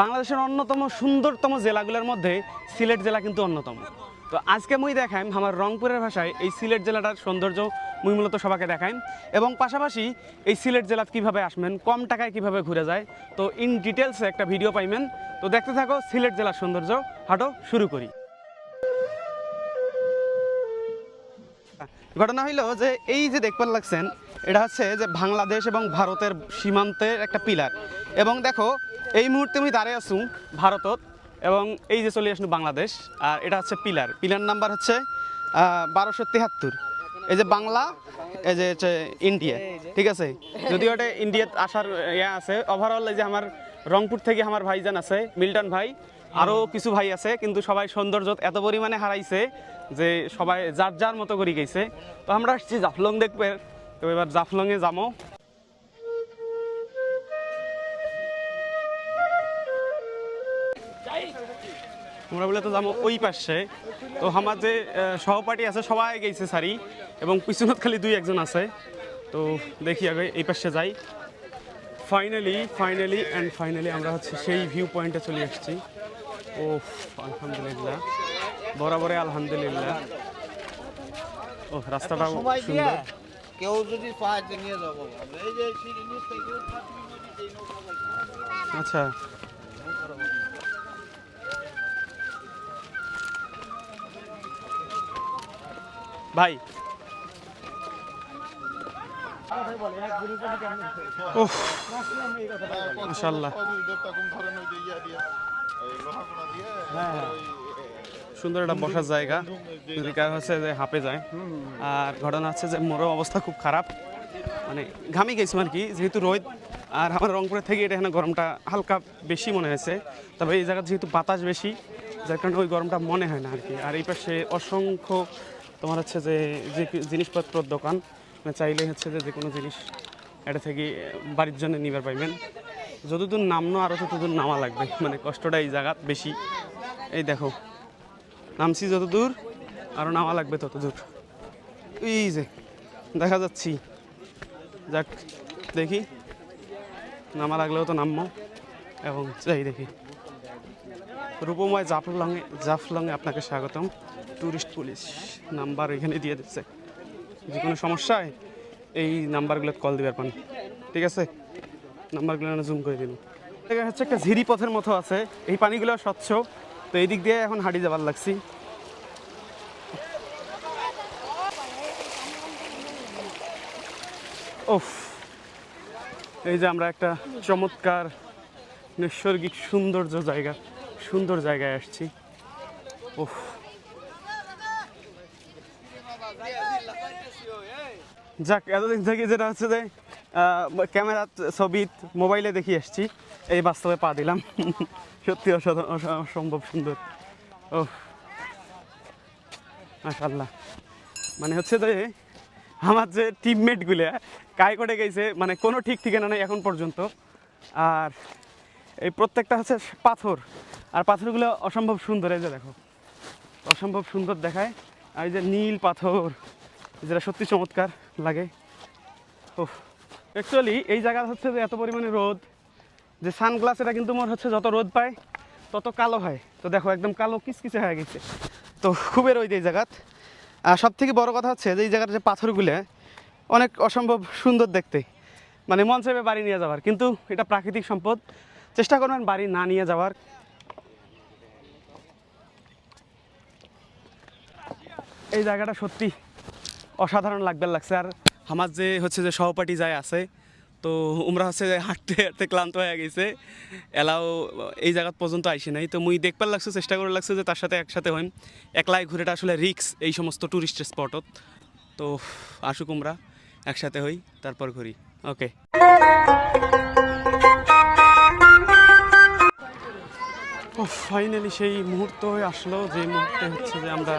বাংলাদেশের অন্যতম সুন্দরতম জেলাগুলোর মধ্যে সিলেট জেলা কিন্তু অন্যতম। তো আজকে মুই দেখাইম, আমার রংপুরের ভাষায় এই সিলেট জেলাটার সৌন্দর্য মুই মূলত সবাইকে দেখাইম এবং পাশাপাশি এই সিলেট জেলাত কীভাবে আসবেন, কম টাকায় কীভাবে ঘুরে যায়, তো ইন ডিটেলসে একটা ভিডিও পাইমেন তো দেখতে থাকো সিলেট জেলার সৌন্দর্য, হাঁটো, শুরু করি। ঘটনা হইল যে এই যে দেখবার লাগছেন এটা হচ্ছে যে বাংলাদেশ এবং ভারতের সীমান্তের একটা পিলার। এবং দেখো, এই মুহূর্তে আমি দাঁড়িয়ে আছু ভারতত এবং এই যে চলে আসুন বাংলাদেশ, আর এটা হচ্ছে পিলার। পিলার নাম্বার হচ্ছে বারোশো তেহাত্তর। এই যে বাংলা, এই যে হচ্ছে ইন্ডিয়া, ঠিক আছে? যদিও এটা ইন্ডিয়াত আসার ইয়ে আছে ওভারঅল এই যে আমার রংপুর থেকে আমার ভাইজান আছে, মিল্টন ভাই আরও কিছু ভাই আছে, কিন্তু সবাই সৌন্দর্য এত পরিমাণে হারাইছে যে সবাই যার যার মতো করে গেছে। তো আমরা আসছি জাফলং দেখবে। তো এবার জাফলংয়ে যাব। আমরা বলে তো যাব ওই পাশে। তো আমার যে সহপাঠী আছে সবাই গেছে সারি এবং পিছনত খালি দুই একজন আছে। তো দেখি আগে এই পাশে যাই। ফাইনালি ফাইনালি অ্যান্ড ফাইনালি আমরা হচ্ছে সেই ভিউ পয়েন্টে চলে আসছি ও আলহামদুলিল্লাহ। বরাবরে আলহামদুলিল্লাহ। ও রাস্তাটাও সুন্দর। কেউ যদি পায় যে নিয়ে যাব এই যে আচ্ছা। ভাই। ওহ মাশাআল্লাহ। সুন্দর একটা বসার জায়গা। যদি কার হচ্ছে যে হাঁপে যায়। আর ঘটনা হচ্ছে যে মোরও অবস্থা খুব খারাপ। মানে ঘামি গেছিলাম আর কি, যেহেতু রোদ। আর আমার রংপুরের থেকে এটা এখানে গরমটা হালকা বেশি মনে হয়েছে। তবে এই জায়গায় যেহেতু বাতাস বেশি, যার কারণে ওই গরমটা মনে হয় না আর কি। আর এই পাশে অসংখ্য তোমার হচ্ছে যে যে জিনিসপত্র দোকান মানে চাইলে হচ্ছে যে যে কোনো জিনিস এটা থেকে বাড়ির জন্য নিবার পাইবেন। যতদূর নামনো আরও ততদূর নামা লাগবে। মানে কষ্টটা এই জায়গা বেশি। এই দেখো। নামছি যত দূর আরও নামা লাগবে তত দূর। এই যে, দেখা যাচ্ছি। যাক, দেখি। নামা লাগলেও তো নামবো। এবং যাই দেখি। রূপময় জাফলংয়ে জাফলংয়ে আপনাকে স্বাগতম। ট্যুরিস্ট পুলিশ নাম্বার এখানে দিয়ে দিচ্ছে। যে কোনো সমস্যায় এই নাম্বারগুলো কল দিবার পান। ঠিক আছে? নাম্বারগুলো জুম করে দিন। এটা হচ্ছে একটা ঝিরি পথের মতো আছে। এই পানিগুলো স্বচ্ছ। তো এই দিক দিয়ে এখন হাঁটি যাবার লাগছি। ওফ এই যে আমরা একটা চমৎকার নৈসর্গিক সৌন্দর্য জায়গা, সুন্দর জায়গায় আসছি। ওফ যাক, এতদিন থেকে যেটা হচ্ছে যে ক্যামেরা ছবি মোবাইলে দেখি আসছি। এই বাস্তবে পা দিলাম। সত্যি অসম্ভব সুন্দর। ও মাশাল্লাহ মানে হচ্ছে যে, আমার যে টিমমেটগুলো কায় করে গেছে মানে কোনো ঠিক ঠিকানা নেই এখন পর্যন্ত। আর এই প্রত্যেকটা হচ্ছে পাথর। আর পাথরগুলো অসম্ভব সুন্দর, এই যে দেখো। অসম্ভব সুন্দর দেখায়। আর এই যে নীল পাথর যেটা সত্যি চমৎকার লাগে। ও অ্যাকচুয়ালি এই জায়গা হচ্ছে যে এত পরিমাণে রোদ, যে সানগ্লাস এটা কিন্তু মোর হচ্ছে যত রোদ পায়, তত কালো হয়। তো দেখো, একদম কালো কিসকিসে হয়ে গেছে। তো খুবই রোদ এই জায়গাত। আর সব থেকে বড় কথা হচ্ছে যে এই জায়গার যে পাথরগুলো, অনেক অসম্ভব সুন্দর দেখতে। মানে মন চাইবে বাড়ি নিয়ে যাওয়ার, কিন্তু এটা প্রাকৃতিক সম্পদ। চেষ্টা করবেন বাড়ি না নিয়ে যাওয়ার। এই জায়গাটা সত্যি অসাধারণ লাগবে, লাগছে। আর আমার যে হচ্ছে যে সহপাঠী যায় আছে, তো উমরা হচ্ছে যে হাঁটতে হাঁটতে ক্লান্ত হয়ে গেছে। এলাও এই জায়গা পর্যন্ত আইসি নাই। তো মুই দেখবার লাগছে, চেষ্টা করে লাগছে যে তার সাথে একসাথে হইম। একলাই ঘুরেটা আসলে রিক্স এই সমস্ত ট্যুরিস্ট স্পটত তো আসুক উমরা, একসাথে হই, তারপর ঘুরি। ওকে। ও ফাইনালি সেই মুহূর্ত আসলো, যে মুহূর্তে হচ্ছে যে আমরা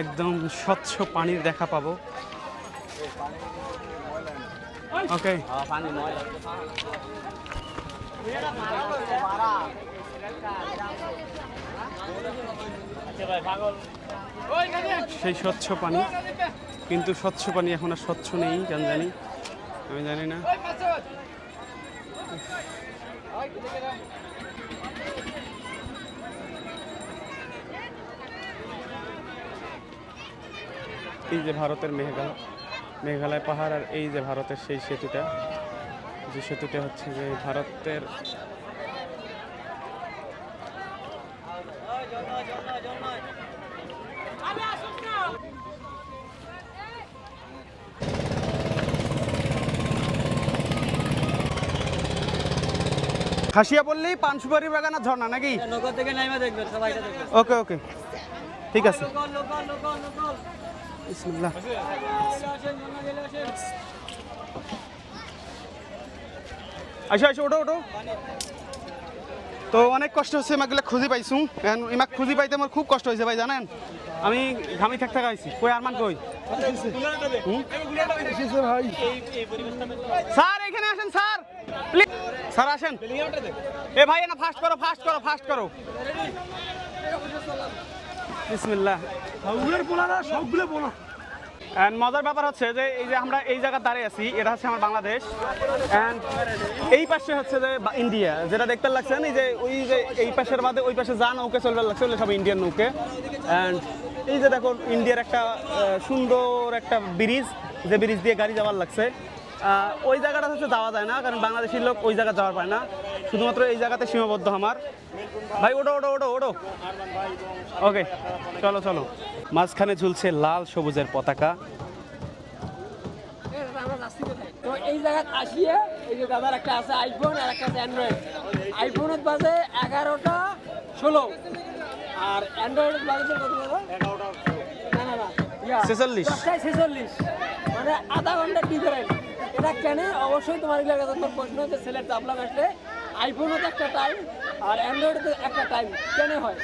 একদম স্বচ্ছ পানির দেখা পাবো। ওকে সেই স্বচ্ছ পানি। কিন্তু স্বচ্ছ পানি এখন আর স্বচ্ছ নেই, কেন জানি? আমি জানি না। এই যে ভারতের মেহগাঁও মেঘালয় পাহাড় আর এই যে ভারতের সেই সেতুটা যে সেতুটা হচ্ছে যে ভারতের খাসিয়া বললেই পান সুপারি বাগান আর ঝর্ণা নাকি? নগর থেকে নাইমা দেখবেন সবাই ওকে ওকে। ঠিক আছে। আসো আসো ওটো ওটো তো অনেক কষ্ট হচ্ছে এমাগুলো খুঁজি পাইছু। এমাক খুঁজি পাইতে আমার খুব কষ্ট হয়েছে ভাই, জানেন? আমি ঘামি থাকতে গাইছি কই, আরমান কই? স্যার, এখানে আসেন, স্যার। প্লিজ। স্যার, আসেন। এ ভাই, না, ফাস্ট করো ফাস্ট করো ফাস্ট করো। বিসমিল্লাহ। And মজার ব্যাপার হচ্ছে যে এই যে আমরা এই জায়গায় দাঁড়িয়ে আছি এটা হচ্ছে আমার বাংলাদেশ। অ্যান্ড এই পাশে হচ্ছে যে ইন্ডিয়া যেটা দেখতে লাগছেন এই যে ওই যে এই পাশের বাদে ওই পাশে যা নৌকে চলবে লাগছে ওগুলো সব ইন্ডিয়ান নৌকে। অ্যান্ড এই যে দেখো ইন্ডিয়ার একটা সুন্দর একটা ব্রিজ যে ব্রিজ দিয়ে গাড়ি যাওয়ার লাগছে। ওই জায়গাটা হচ্ছে যাওয়া যায় না কারণ বাংলাদেশের লোক ওই জায়গা যাওয়ার পায় না। শুধুমাত্র এই জায়গাতে সীমাবদ্ধ আমার। ভাই ওটো ওটো ওটো ওটো ওকে চলো চলো। মাঝখানে ঝুলছে লাল সবুজের পতাকা। তো এই জায়গায় আসিয়ে এই যে দাদার একটা আছে আইফোন আর একটা আছে অ্যান্ড্রয়েড আইফোনের বাজে এগারোটা ষোলো। আর অ্যান্ড্রয়েড বাজে কত দাদা? না না না ছেচল্লিশ। ছেচল্লিশ। মানে আধা ঘণ্টার ডিফারেন্ট এটা কেন? অবশ্যই তোমার তোমার প্রশ্ন হচ্ছে ছেলের চাপলাম আসলে আইফোনও তো একটা টাইম আর অ্যান্ড্রয়েডে একটা টাইম কেন হয়?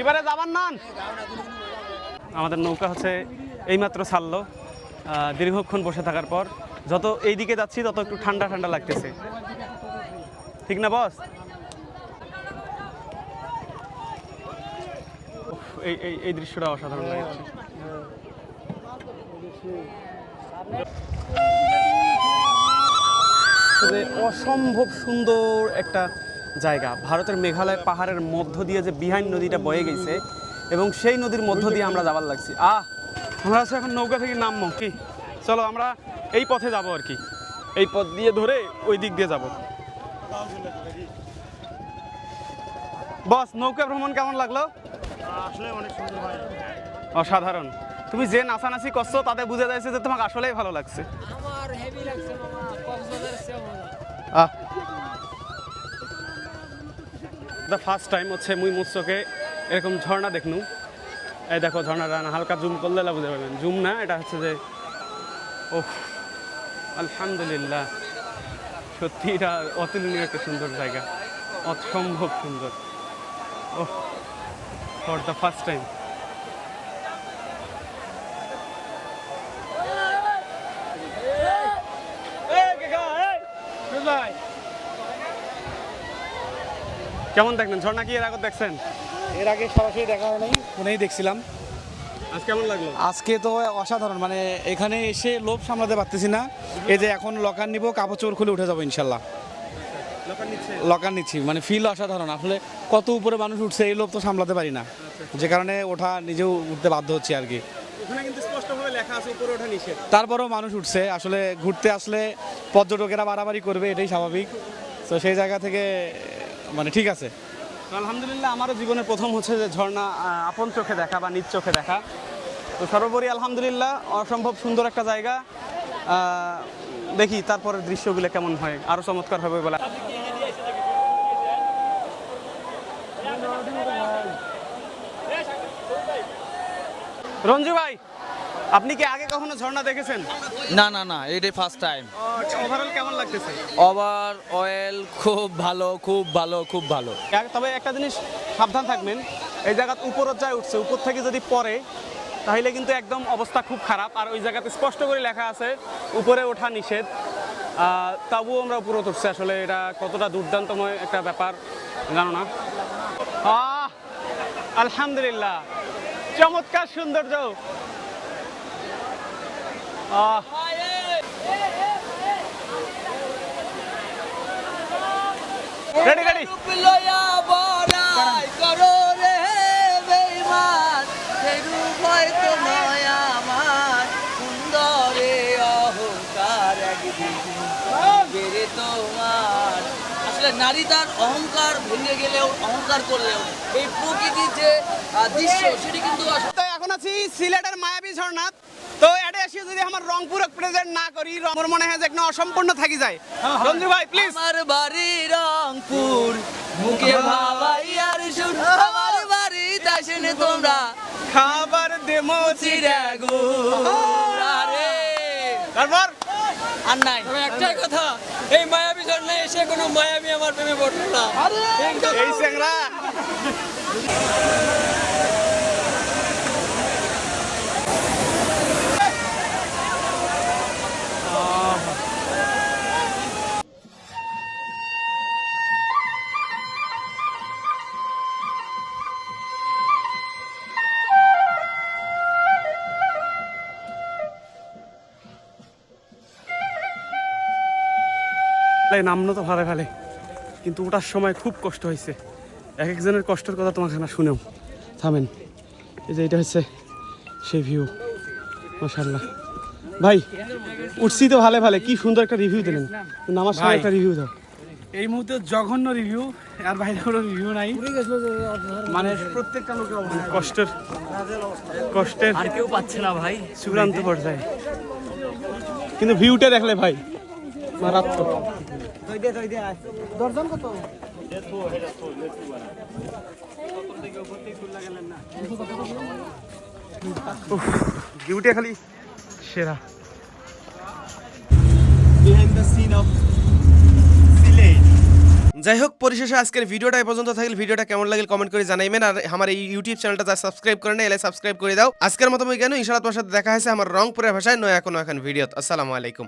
এবারে যাবার নান। আমাদের নৌকা হচ্ছে এইমাত্র ছাড়লো। দীর্ঘক্ষণ বসে থাকার পর যত এই দিকে যাচ্ছি তত একটু ঠান্ডা ঠান্ডা লাগতেছে। ঠিক না বস? এই এই দৃশ্যটা অসাধারণ অসম্ভব সুন্দর একটা জায়গা। ভারতের মেঘালয় পাহাড়ের মধ্য দিয়ে যে বিহাইন নদীটা বয়ে গেছে এবং সেই নদীর মধ্য দিয়ে আমরা যাবার লাগছি। আহ, আমরা হচ্ছে এখন নৌকা থেকে নামবো। কি? চলো আমরা এই পথে যাব আর কি। এই পথ দিয়ে ধরে ওই দিক দিয়ে যাব। বস, নৌকা ভ্রমণ কেমন লাগল? অসাধারণ। তুমি যে নাচানাচি করছ তাতে বুঝে যাচ্ছে যে তোমাকে আসলেই ভালো লাগছে। আমার হেভি লাগছে মামা কক্সবাজারের চেয়ে আহ। দ্য ফার্স্ট টাইম হচ্ছে মুই মুসকে এরকম ঝর্ণা দেখনু। এই দেখো ঝর্ণাটা না হালকা জুম করলে বুঝতে পারবেন জুম না এটা হচ্ছে যে ও আলহামদুলিল্লাহ। সত্যি এটা অতুলনীয় একটা সুন্দর জায়গা। অসম্ভব সুন্দর। ও ফর দ্য ফার্স্ট টাইম কেমন দেখলেন? ঝর্ণা কি এর আগে দেখছেন? এর আগে সরাসরি দেখা হয় নাই ফোনেই দেখছিলাম। আজ কেমন লাগল? আজকে তো অসাধারণ মানে এখানে এসে লোভ সামলাতে পারতেছি না। এই যে এখন লকার নিব কাপড় চোর খুলে উঠে যাব ইনশাল্লাহ। লকার নিচ্ছি? মানে ফিল অসাধারণ। আসলে কত উপরে মানুষ উঠছে এই লোভ তো সামলাতে পারি না। যে কারণে ওঠা নিজেও উঠতে বাধ্য হচ্ছে আর কি। ওখানে কিন্তু স্পষ্টভাবে লেখা আছে উপরে ওঠা নিষেধ। তারপরেও মানুষ উঠছে। আসলে ঘুরতে আসলে পর্যটকেরা বাড়াবাড়ি করবে এটাই স্বাভাবিক। তো সেই জায়গা থেকে মানে ঠিক আছে। আলহামদুলিল্লাহ আমারও জীবনের প্রথম হচ্ছে যে ঝর্ণা আপন চোখে দেখা বা নিজ চোখে দেখা। তো সর্বোপরি আলহামদুলিল্লাহ অসম্ভব সুন্দর একটা জায়গা। দেখি তারপরের দৃশ্যগুলো কেমন হয় আরও চমৎকার হবে বলে। রঞ্জু ভাই আপনি কি আগে কখনো ঝর্ণা দেখেছেন? না না না এটাই ফার্স্ট টাইম ওভারঅল কেমন লাগতেছে? ওভার অয়েল খুব ভালো খুব ভালো খুব ভালো। তবে একটা জিনিস সাবধান থাকবেন এই জায়গা উপরত যায় উঠছে উপর থেকে যদি পড়ে তাহলে কিন্তু একদম অবস্থা খুব খারাপ। আর ওই জায়গাতে স্পষ্ট করে লেখা আছে উপরে ওঠা নিষেধ। তবুও আমরা উপরে উঠছি আসলে এটা কতটা দুর্দান্তময় একটা ব্যাপার জানো না? আহ, আলহামদুলিল্লাহ। চমৎকার সৌন্দর্য রেডি তোমার আসলে নারী তার অহংকার ভেঙে গেলেও অহংকার করলেও এই প্রকৃতির যে দৃশ্য সেটি কিন্তু তো এখন আছি সিলেটের মায়াবী ঝর্ণা তো এটা এসে যদি আমার রংপুর প্রেজেন্ট না করি রংপুর মনে হয় যে একটা অসম্পূর্ণ থাকি যায়। রঞ্জু ভাই প্লিজ আমার বাড়ি রংপুর মুখে ভাবাই আর শুন আমার বাড়ি তোমরা খাবার দেমো চিরাগু আরে তারপর? আর নাই। তবে একটাই কথা এই মায়াবী ঝর্ণা এসে কোনো মায়াবী আমার প্রেমে পড়ল না। এই তাই নামনো তো ভালো ভালো। কিন্তু ওটার সময় খুব কষ্ট হয়েছে। এক একজনের কষ্টের কথা তোমাকে না শুনেও। থামেন। এই যে এটা হচ্ছে সেই ভিউ মাশাল্লাহ ভাই উঠছি তো ভালো ভালো। কি সুন্দর একটা রিভিউ দিলেন। নামার সময় একটা রিভিউ দাও। এই মুহূর্তে জঘন্য রিভিউ আর বাইরে কোনো রিভিউ নাই। মানে প্রত্যেকটা লোকের অবস্থা কষ্টের কষ্টের আর কেউ পাচ্ছে না ভাই। চূড়ান্ত পর্যায়ে। কিন্তু ভিউটা দেখলে ভাই মারাত্মক। ভিউটা খালি? সেরা। যাই হোক পরিশেষে আজকের ভিডিওটা এই পর্যন্ত থাকলে। ভিডিওটা কেমন লাগলে কমেন্ট করে জানাইবেন। আর আমার এই ইউটিউব চ্যানেলটা যা সাবস্ক্রাইব করে না এলে সাবস্ক্রাইব করে দাও। আজকের মতো আমি কেন ইশারাত তোমার সাথে দেখা হয়েছে আমার রংপুরের ভাষায় নয়া কোনো এখন ভিডিও আসসালামু আলাইকুম।